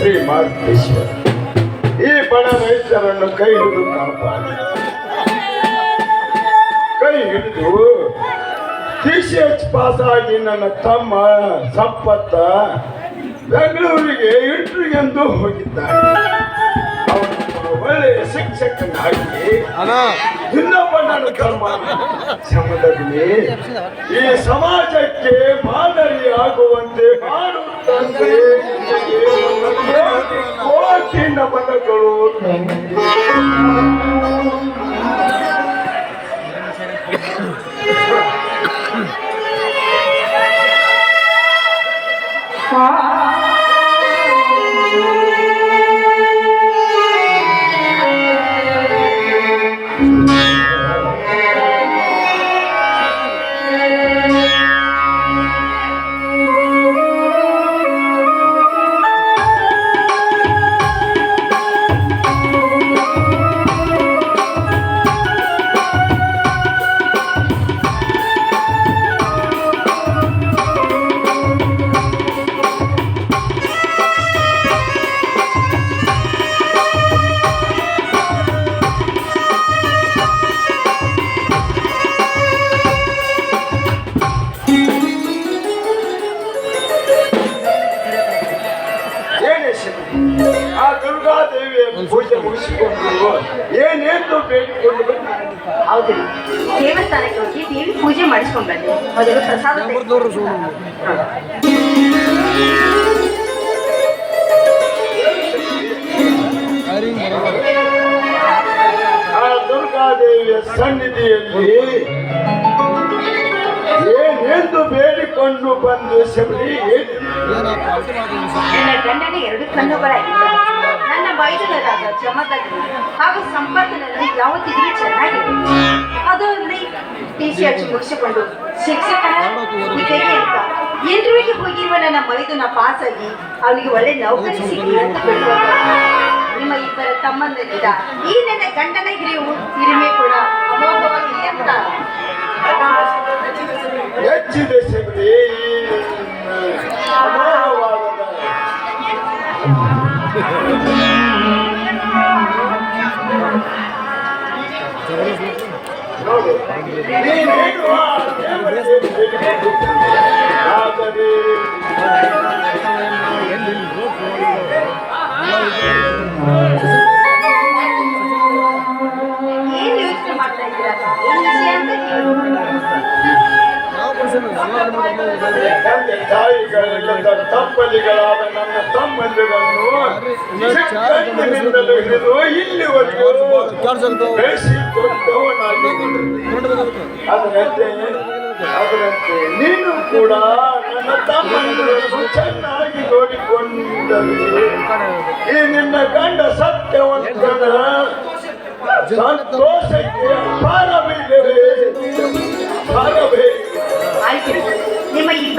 ಶ್ರೀ ಮಾರುತೇಶ್ವರ ಈ ಬಡ ರೈತರನ್ನು ಕೈ ಹಿಡಿದು ಕಾಪಾಡಿ ಕೈ ಹಿಡಿದು ಟಿ ಸಿ ಎಚ್ ಪಾಸ್ ಆಗಿ ನನ್ನ ತಮ್ಮ ಸಂಪತ್ತ ಬೆಂಗಳೂರಿಗೆ ಇಂಟ್ರಿಗೆ ಎಂದು ಒಳ್ಳೆಯ ಶಿಕ್ಷಕ ಇನ್ನೊಬ್ಬ ನನ್ನ ಕರ್ಮ. ಸಮದಲ್ಲಿ ಈ ಸಮಾಜಕ್ಕೆ ಮಾದರಿಯಾಗುವಂತೆ ಮಾಡುತ್ತಂತೆ ಕೋಟಿ ನಮನಗಳು ಹೌದು. ದೇವಸ್ಥಾನಕ್ಕೆ ಹೋಗಿ ದೇವಿ ಪೂಜೆ ಮಾಡಿಸ್ಕೊಂಡ್ ಬನ್ನಿ. ಮೊದಲು ಪ್ರಸಾದ ದುರ್ಗಾದೇವಿಯ ಸನ್ನಿಧಿಯಲ್ಲಿ ಏನೆಂದು ಬೇಡಿಕೊಂಡು ಬಂದು ಶಬರಿ ಏನು ನನ್ನ ಗಂಡನ ಎರಡು ಕಣ್ಣುಗಳಾಗಿವೆ. ಮೈದುನರಾದ ಜಮದಗ್ನಿ ಹಾಗೂ ಸಂಪತ್ತಿನಲ್ಲಿ ಯಾವತ್ತಿಗೂ ಚೆನ್ನಾಗಿದೆ. ಅದು ಅಲ್ಲದೆ ಟಿ ಸಿ ಹಚ್ಚಿ ಮುಗಿಸಿಕೊಂಡು ಶಿಕ್ಷಕರ ಇಂಟರ್ವ್ಯೂಗೆ ಹೋಗಿರುವ ನನ್ನ ಮೈದುನ ಪಾಸ್ ಆಗಿ ಅವನಿಗೆ ಒಳ್ಳೆ ನೌಕರಿ ಸಿಗಲಿ ಅಂತ ನಿಮ್ಮ ಇಬ್ಬರ ತಮ್ಮಂದರಿಂದ ಈ ನನ್ನ ಗಂಡನ ಹಿರಿಯು ಹಿರಿಮೆ ಕೂಡ ಅಮೋಘವಾಗಿದೆ ಅಂತ ಹೆಚ್ಚಿದೆ Thank you. ತಂದೆ ತಾಯಿಗಳಿಲ್ಲದ ತಪ್ಪಲಿಗಳಾದ ನನ್ನ ತಮ್ಮಂದಿರನ್ನು ಚಿಕ್ಕಂದಿನಿಂದಲೂ ಹಿಡಿದು ಇಲ್ಲಿವರೆಗೂ ಬೆಳೆಸಿ ದೊಡ್ಡವನಾಗಿ ಅದರಂತೆ ಅದರಂತೆ ನೀನು ಕೂಡ ನನ್ನ ತಮ್ಮಂದಿರನ್ನು ಚೆನ್ನಾಗಿ ನೋಡಿಕೊಂಡರೆ ಈ ನಿನ್ನ ಗಂಡ ಸತ್ಯವಂತನ ಸಂತೋಷಕ್ಕೆ ಅಪಾರವಿದೆ ಭಾರವೇ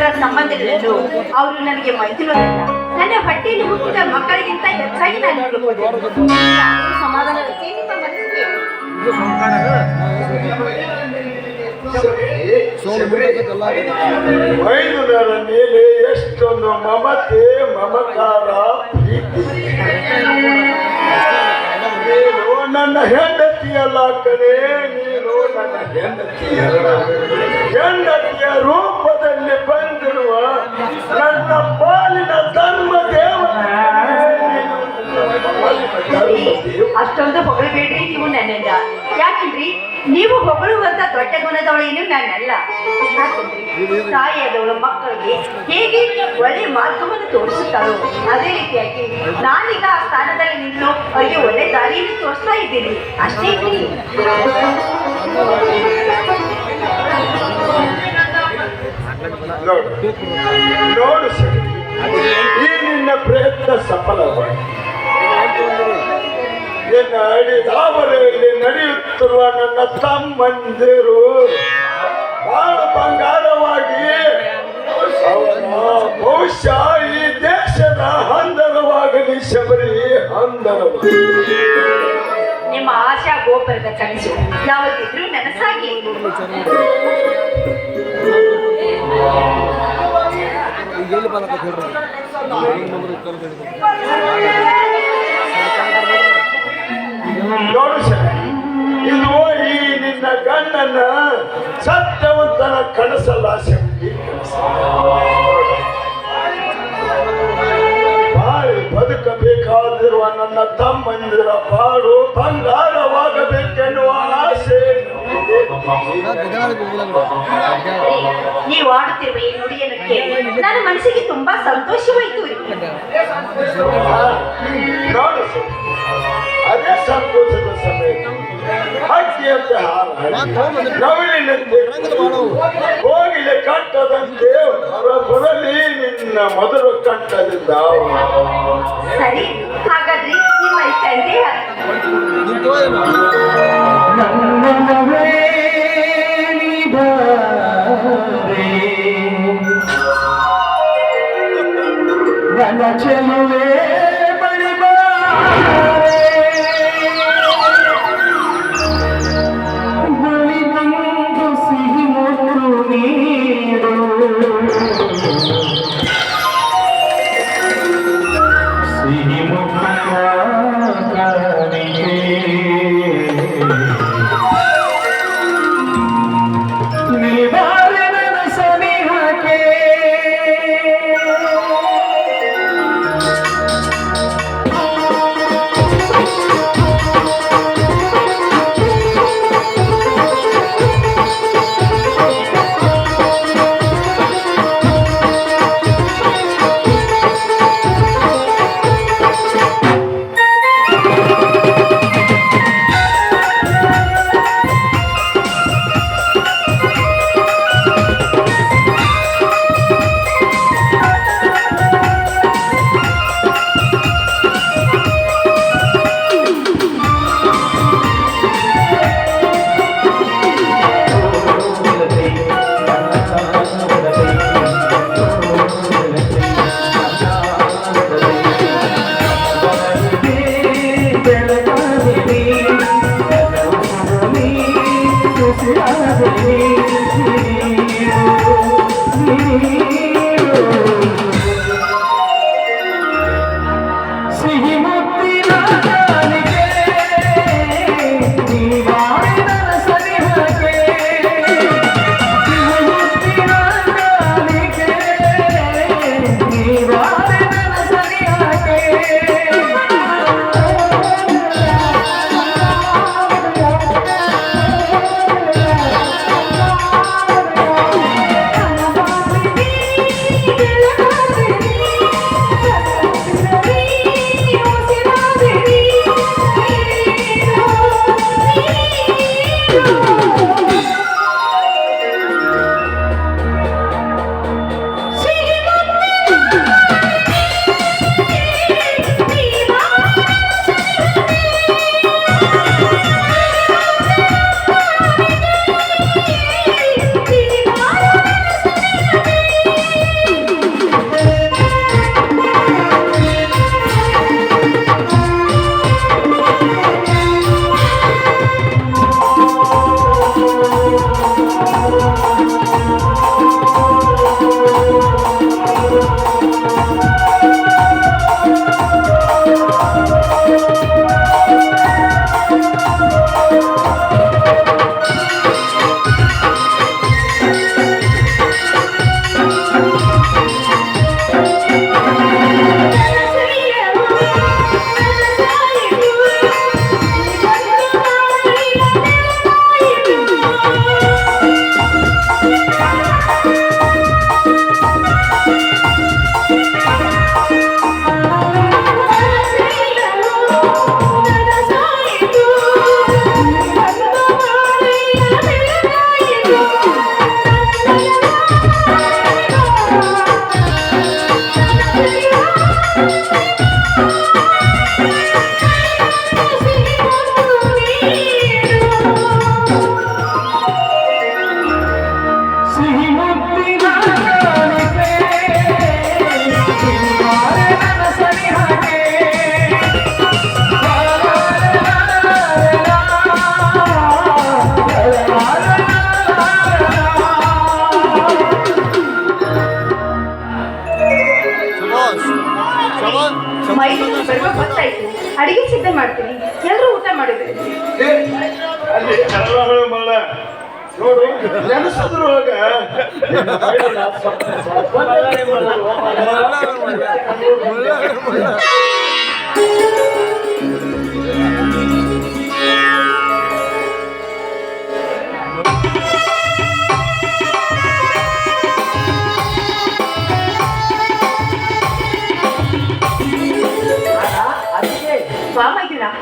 ಇಬ್ಬರ ಸಂಬಂಧಗಳನ್ನು ಅವರು ನನಗೆ ಮೈಥುನರಲ್ಲ ನನ್ನ ಹೊಟ್ಟೆಯಲ್ಲಿ ಹುಟ್ಟಿದ ಮಕ್ಕಳಿಗಿಂತ ಹೆಚ್ಚಾಗಿ ನಾನು. ಸಮಾಧಾನ ಮೇಲೆ ಎಷ್ಟೊಂದು ಮಮತೆ ಮಮಕಾರ ಪ್ರೀತಿ ನೀನು ನನ್ನ ಹೆಂಡತಿಯಲ್ಲ ಕಡೆ ನೀನು ಹೆಂಡತಿಯ ರೂಪದಲ್ಲಿ ಬಂದಿರುವ ನನ್ನ ಪಾಲಿನ ಧರ್ಮ ದೇವ ಅಷ್ಟೊಂದು ಹೊಗಳಬೇಡ್ರಿ, ನೀವು ನನ್ನಿಂದ ಯಾಕಂದ್ರಿ ನೀವು ಹೊಗಳುವಂತ ದೊಡ್ಡ ಗುಣದವಳೇನು ನಾನಲ್ಲ ತಾಯಿಯಾದವಳು ಮಕ್ಕಳಿಗೆ ಹೇಗೆ ಒಳ್ಳೆ ಮಾರ್ಗವನ್ನು ತೋರಿಸುತ್ತಾರೋ ಅದೇ ರೀತಿಯಾಗಿ ನಾನೀಗ ಆ ಸ್ಥಾನದಲ್ಲಿ ನಿಂತು ಅವರಿಗೆ ಒಳ್ಳೆ ದಾರಿಯನ್ನು ತೋರಿಸ್ತಾ ಇದ್ದೀನಿ. ಅಷ್ಟೇ. ನೋಡು ನೋಡು ಈ ನಿನ್ನ ಪ್ರಯತ್ನ ಸಫಲವಾಗಿದೆ ನಿನ್ನ ಅಡಿದಾವರೆಯಲ್ಲಿ ನಡೆಯುತ್ತಿರುವ ನನ್ನ ತಮ್ಮಂದಿರು. ಬಹಳ ಬಂಗಾರವಾಗಿ ಬಹುಶಃ ಈ ದೇಶದ ಹಂದರವಾಗಲಿ ಶಬರಿ ಹಂದರವಾಗಲಿ. ನಿಮ್ಮ ಆಶಾ ಗೋಪುರದ ಕನಸು. ಯಾವತ್ತಿದ್ರೂ ನನಸಾಗಿ ನೋಡು ಸರ್, ಇದು ಈ ನಿನ್ನ ಗಂಡನ ಸತ್ಯವಂತನ ಕನಸಲ್ಲ ಶಕ್ತಿ ಬಾಳಿ ಬದುಕಬೇಕಾದಿರುವ ನನ್ನ ತಮ್ಮಂದಿರ ಪಾಡು ಬಂಗಾರವಾಗಬೇಕೆನ್ನುವ ಆಸೆ. ನೀವು ಆಡುತ್ತಿರುವ ಈ ನುಡಿಯನ್ನು ಕೇಳಿ ನನ್ನ ಮನಸ್ಸಿಗೆ ತುಂಬಾ ಸಂತೋಷವಾಯಿತು. ನೋಡು ಅದೇ ಸಂತೋಷದ ಹಾರಾಡಿ ನವಿಲಿನಂತೆ ಹೋಗಿಲೆ ಕಂಠದಂತೆ ಹೊರಬರಲಿ ನಿನ್ನ ಮೊದಲು ಕಂಠದಿಂದ ಸರಿ ಹಾಗಾದ್ರೆ ನಿಮ್ಮ ನನ್ನ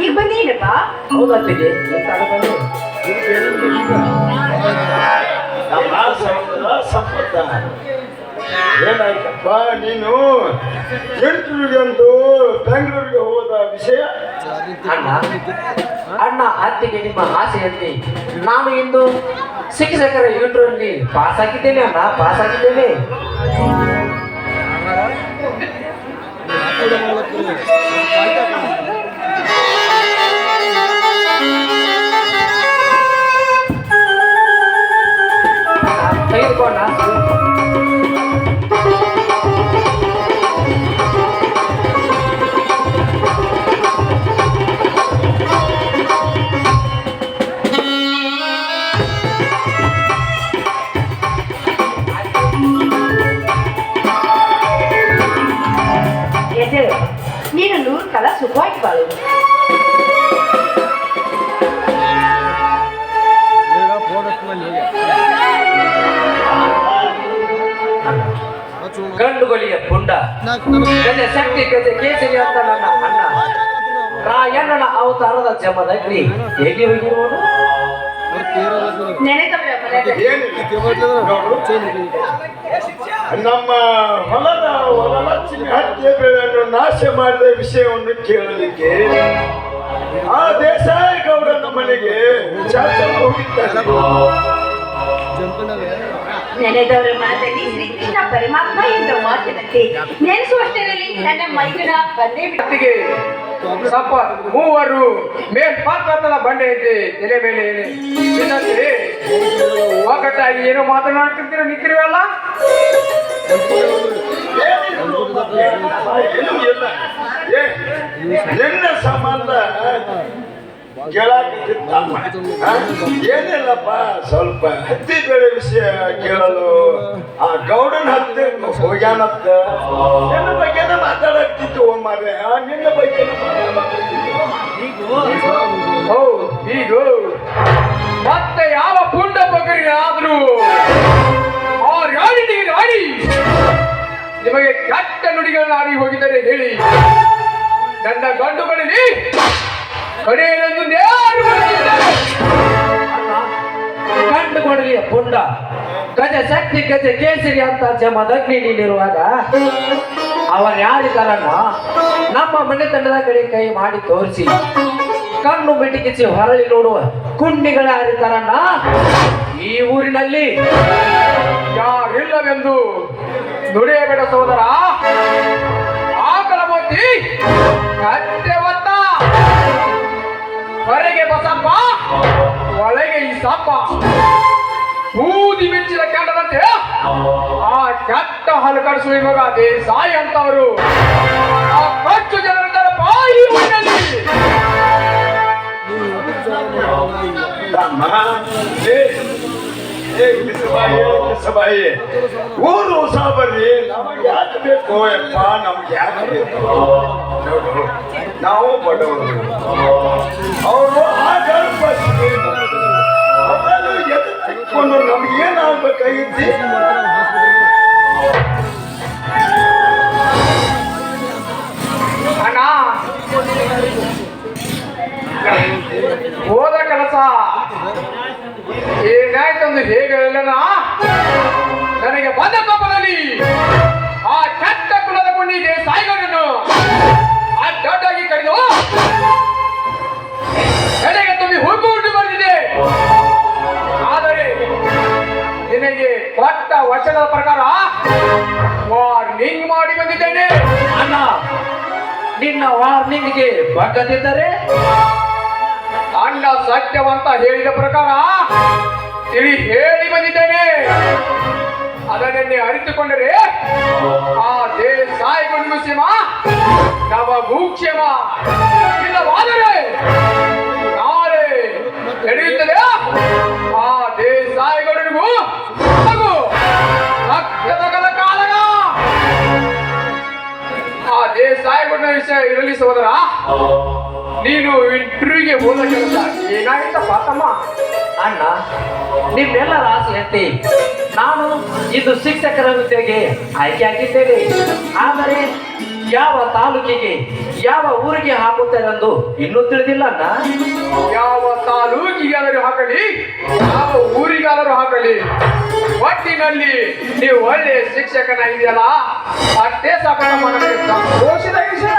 ಈಗ ಬಂದೇನಪ್ಪ ಹೌದತ್ತಿಗೆ ಬಂದೆ ನಮ್ಮ ಸಂಪತ್ತ ಏನಾಯ್ತಪ್ಪ ನೀನು? ಎಂಟರಿಗಂದು ಬೆಂಗಳೂರಿಗೆ ಹೋದ ವಿಷಯ? ಅಣ್ಣ ಅಣ್ಣ ಅತ್ತಿಗೆ ನಿಮ್ಮ ಆಸೆಯಂತೆ. ನಾನು ಇಂದು ಶಿಕ್ಷಕರ ಇಂಟರ್ವ್ಯೂಲ್ಲಿ ಪಾಸ್ ಆಗಿದ್ದೇನೆ ಅಣ್ಣ ಪಾಸ್ ಆಗಿದ್ದೇನೆ ಜಮದಗ್ನಿ. ಹೇಗೆ ಹೋಗಿರುವನು ನಮ್ಮ ಹೊಲದ ವರಲಕ್ಷ್ಮಿ ಹತ್ಯೆ ಬೆಳೆಯನ್ನು ನಾಶ ಮಾಡಿದ ವಿಷಯವನ್ನು ಕೇಳಲಿಕ್ಕೆ ಆ ದೇಸಾಯ ಗೌಡ ನಮ್ಮನೆಗೆ ಹೋಗಿದ್ದಾರೆ. ನೆನೆದವರ ಮನದಲ್ಲಿ ಶ್ರೀಕೃಷ್ಣ ಪರಮಾತ್ಮ ಎಂಬ ಮಾತಿನಂತೆ. ನೆನೆಸುವಷ್ಟರಲ್ಲಿ ನನ್ನ ಮೈಗಳ ಬಂದೇ ಬಿಟ್ಟು ಜಗತ್ತಿಗೆ ಸಪ್ಪ, ಮೂವರು ಮೇಲ್ಪಾತ್ರದ ಬಂಡೆ ಐತೆ ಎಲೆ ಮೇಲೆ ಎಲೆ. ಏನು ಒಗ್ಗಟ್ಟಾಗಿ ಏನೋ ಮಾತನಾಡ್ತಿರ್ತೀರ, ನಿಂತಿರುವಲ್ಲ? ಎಲ್ಲ ಸಂಬಂಧ? ಏನಿಲ್ಲಪ್ಪ, ಸ್ವಲ್ಪ ಹತ್ತಿ ಬೆಳೆ ವಿಷಯ ಕೇಳಲು ಆ ಗೌಡನ ಹತ್ತಿ ಹೋಗ್ಯಾನತ್ತ ನಿನ್ನ ಬಗ್ಗೆನ ಮಾತಾಡಕ್ತಿತ್ತು ಮಾರ್ರೆ ನಿನ್ನ ಬಗ್ಗೆ ಈಗ ಮತ್ತೆ ಯಾವ ಪುಂಡ ಬಗರಿಗಾದ್ರೂ ಆ ರಾಣಿಗೆ ರಾಣಿ. ನಿಮಗೆ ಕೆಟ್ಟ ನುಡಿಗಳನ್ನ ಆಡಿ ಹೋಗಿದ್ದಾರೆ ಹೇಳಿ. ನನ್ನ ಗಂಡು ಕಡೆಯೊಂದು ನೇರು ದೇವರು ಕಂಡು ಕೊಡಲಿ ಪುಂಡ. ಗಜ ಶಕ್ತಿ, ಗಜ ಕೇಸರಿ ಅಂತ ಜಮದಗ್ನಿ ನೀಡಿರುವಾಗ ಅವರ ಯಾರಿಗಾರನ್ನ ನಮ್ಮ ಮನೆತನದ ಕಡೆ ಕೈ ಮಾಡಿ ತೋರಿಸಿ. ಕಣ್ಣು ಮಿಟಿಕಿಸಿ ಹೊರಳಿ ನೋಡುವ ಕುಂಡಿಗಳ ಯಾರಿದ್ದಾರಣ್ಣ ಈ ಊರಿನಲ್ಲಿ ಯಾರಿಲ್ಲವೆಂದು ನುಡಿಯಬೇಡ ಸೋದರ ಸಪ್ಪ ಬೂದಿ ಬಿಚ್ಚಿದ ಕೆಂಡದಂತೆ ಆ ಕೆಟ್ಟ ಹಲಕಡಿಸುವ ಇವಾಗ ದೇಸಾಯಿ ಅಂತವರು. ಆ ಕಚ್ಚು ಜನರಿದ್ದಾರೆ ಬಾಯಿ. ಊರು ಹೊಸ ಬರ್ರಿ ಯಾಕೆ ಬೇಕು ಯಪ್ಪ? ನಮ್ಗೆ ಯಾಕೆ ಬೇಕು? ನಾವು ಬಡವರು. ಅವರು ಏನಾಗ್ಬೇಕಾಗಿತ್ತು ಅಣ್ಣ. ಹೋದ ಕೆಲಸ. ಏನಾಯ್ತಂದು ಹೇಗೆ ನನಗೆ ಬಂದ ಕೋಪದಲ್ಲಿ ಆ ಕೆಟ್ಟ ಕುಲದ ಕುಂಡಿಗೆ ಸಾಯಿಗಳನ್ನು ಅಡ್ಡಾಗಿ ಕಡಿದು ನಿನ್ನ ವಾರ್ನಿಂಗ್ಗೆ ಬಗ್ಗದಿದ್ದರೆ ಅಣ್ಣ ಸತ್ಯವಂತ ಹೇಳಿದ ಪ್ರಕಾರ ತಿಳಿ ಹೇಳಿ ಬಂದಿದ್ದೇನೆ. ಅದನ್ನೇ ಅರಿತುಕೊಂಡರೆ ಆ ದೇಸಾಯಿಗೊಂಡು ಸಿಂಹ ನವ ಭೂಕ್ಷೇಮ ಇಲ್ಲವಾದರೆ ಇರಲಿ ಸೋದರ ನೀನು ಇಂಟರ್ವ್ಯೂಗೆ ಹೋದ ಕೆಲಸ. ಏನಾಗಿತ್ತಪ್ಪ ಪಾತಮ್ಮ ಅಣ್ಣ ನಿಮ್ಮೆಲ್ಲರ ಆಸೆಯಂತೆ ನಾನು ಇದು ಶಿಕ್ಷಕರ ಹುದ್ದೆಗೆ ಆಯ್ಕೆಯಾಗಿದ್ದೇನೆ ಆದರೆ ಯಾವ ತಾಲೂಕಿಗೆ ಯಾವ ಊರಿಗೆ ಹಾಕುತ್ತೇನೆಂದು ಇನ್ನೂ ತಿಳಿದಿಲ್ಲ ಅಣ್ಣ. ಯಾವ ತಾಲೂಕಿಗಾದರೂ ಹಾಕಲಿ ಯಾವ ಊರಿಗಾದರೂ ಹಾಕಲಿ ಒಟ್ಟಿನಲ್ಲಿ ನೀವು ಒಳ್ಳೆಯ ಶಿಕ್ಷಕನ ಇದೆಯಲ್ಲ? ಅಷ್ಟೇ ಸಾಕು ನಮ್ಮ ಮಗನಿಗೆ ಸಂತೋಷದ ವಿಷಯ.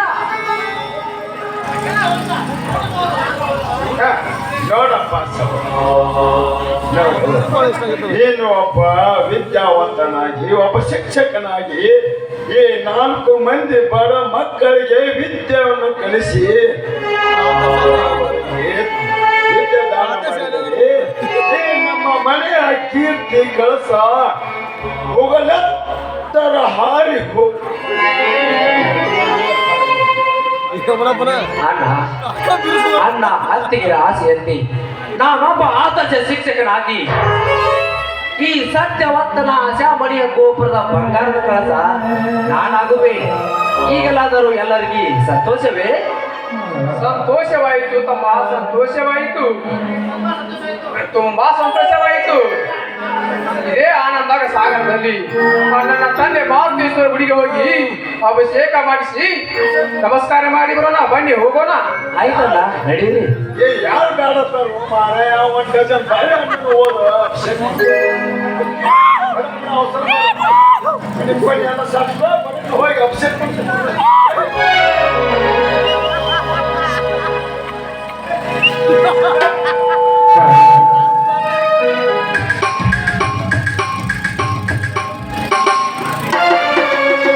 ನೋಡಪ್ಪ ನೋಡು. ನೀನು ಒಬ್ಬ ವಿದ್ಯಾವಂತನಾಗಿ, ಒಬ್ಬ ಶಿಕ್ಷಕನಾಗಿ ಈ ನಾಲ್ಕು ಮಂದಿ ಬಡ ಮಕ್ಕಳಿಗೆ ವಿದ್ಯೆಯನ್ನು ಕಲಿಸಿ ನಮ್ಮ ಮನೆಯ ಕೀರ್ತಿ ಕಳಸ ಹೋಗಲೆತ್ತರ ಹಾರಿ ಹೋಗ ಅಣ್ಣ ಅಣ್ಣ ಅತ್ತಿಗೆ ಆಸೆಯಂತೆ ನಾನೊಬ್ಬ ಆದರ್ಶ ಶಿಕ್ಷಕನಾಗಿ ಈ ಸತ್ಯವಂತನ ಆಶಾಮಣಿಯ ಗೋಪುರದ ಬಂಗಾರದ ಕಳಸ ನಾನಾಗುವೆ. ಈಗಲಾದರೂ ಎಲ್ಲರಿಗೂ ಸಂತೋಷವೇ? ಸಂತೋಷವಾಯಿತು. ತಮ್ಮ ಸಂತೋಷವಾಯಿತು. ತುಂಬಾ ಸಂತೋಷವಾಯಿತು. ಇದೇ ಆನಂದಾಗ ಸಾಗರದಲ್ಲಿ ನನ್ನ ತಂದೆ ಮಾರುತೀಶ್ವರ ಗುಡಿಗೆ ಹೋಗಿ ಅಭಿಷೇಕ ಮಾಡಿಸಿ ನಮಸ್ಕಾರ ಮಾಡಿ ಬರೋಣ ಬನ್ನಿ ಹೋಗೋಣ ಆಯ್ತಲ್ಲ ನಡೀರಿ ಯಾರು ಬೇಡ ಸರ್ ಮಾರಾಯ ಒಂದು ಡಜನ್ ಬೇಡ ಹೋಗಿ ಅಭಿಷೇಕ ಮಾಡಿ